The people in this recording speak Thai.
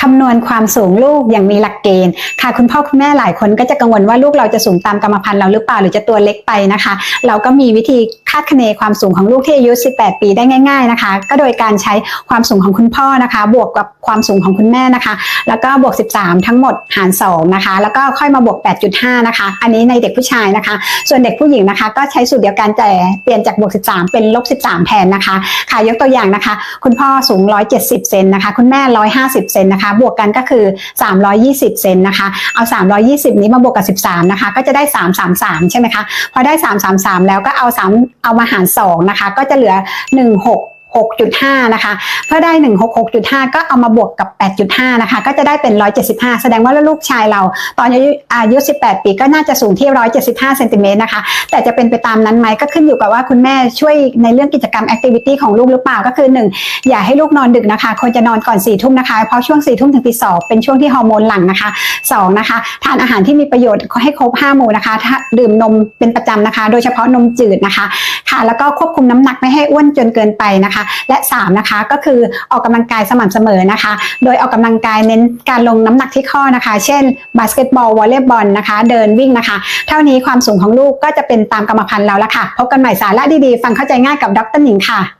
คำนวณความสูงลูกอย่างมีหลักเกณฑ์ค่ะคุณพ่อคุณแม่หลายคนก็จะกังวลว่าลูกเราจะสูงตามกรรมพันธุ์เราหรือเปล่าหรือจะตัวเล็กไปนะคะ เราก็มีวิธีคาดคะเนความสูงของลูกที่อายุ 18 ปีได้ง่าย ๆนะคะ ก็โดยการใช้ความสูงของคุณพ่อนะคะ บวกกับความสูงของคุณแม่นะคะ แล้วก็บวก 13 ทั้งหมดหาร2นะคะ แล้วก็ค่อยมาบวก 8.5 นะคะ อันนี้ในเด็กผู้ชายนะคะ ส่วนเด็กผู้หญิงนะคะ ก็ใช้สูตรเดียวกันแต่เปลี่ยนจากบวก 13 เป็นลบ 13 แทนนะคะ ค่ะยกตัวอย่างนะคะ คุณพ่อสูง 170 เซนนะคะ คุณแม่ 150 เซนนะคะ บวกกันก็คือ 320 เซนนะคะ เอา 320 นี้มาบวกกับ 13 นะคะ ก็จะได้ 333 ใช่ไหมคะ พอได้ 333 แล้วก็เอา3เอามาหาร2นะคะ ก็จะเหลือ 16 6.5 นะคะ เพื่อได้ 166.5 ก็เอามาบวกกับ 8.5 นะคะ ก็จะได้เป็น 175 แสดงว่าลูกชายเราตอนอายุอายุ 18 ปีก็น่าจะสูงที่ 175 เซนติเมตรนะคะ แต่จะเป็นไปตามนั้นไหมก็ขึ้นอยู่กับว่าคุณแม่ช่วยในเรื่องกิจกรรมแอคทิวิตี้ของลูกหรือเปล่าก็คือ 1 อย่าให้ลูกนอนดึกนะคะควรจะนอนก่อน4ี่ทุ่มนะคะ เพราะช่วง4ี่ทุ่มถึงตีสองเป็นช่วงที่ฮอร์โมนหลั่งนะคะ 2 นะคะ ทานอาหารที่มีประโยชน์ให้ครบ5หมู่นะคะถ้าดื่มนมเป็นประจำนะคะ โดยเฉพาะนมจืดนะคะค่ะแล้วก็ควบคุมน้ำหนักไม่ให้อ้วนจนเกินไปนะคะและ 3 นะคะ ก็คือออกกำลังกายสม่ำเสมอนะคะ โดยออกกำลังกายเน้นการลงน้ำหนักที่ข้อนะคะ เช่นบาสเกตบอลวอลเลย์บอลนะคะ เดินวิ่งนะคะ เท่านี้ความสูงของลูกก็จะเป็นตามกรรมพันธุ์แล้วละค่ะ พบกันใหม่สาระดีๆ ฟังเข้าใจง่ายกับดรหนิงค่ะ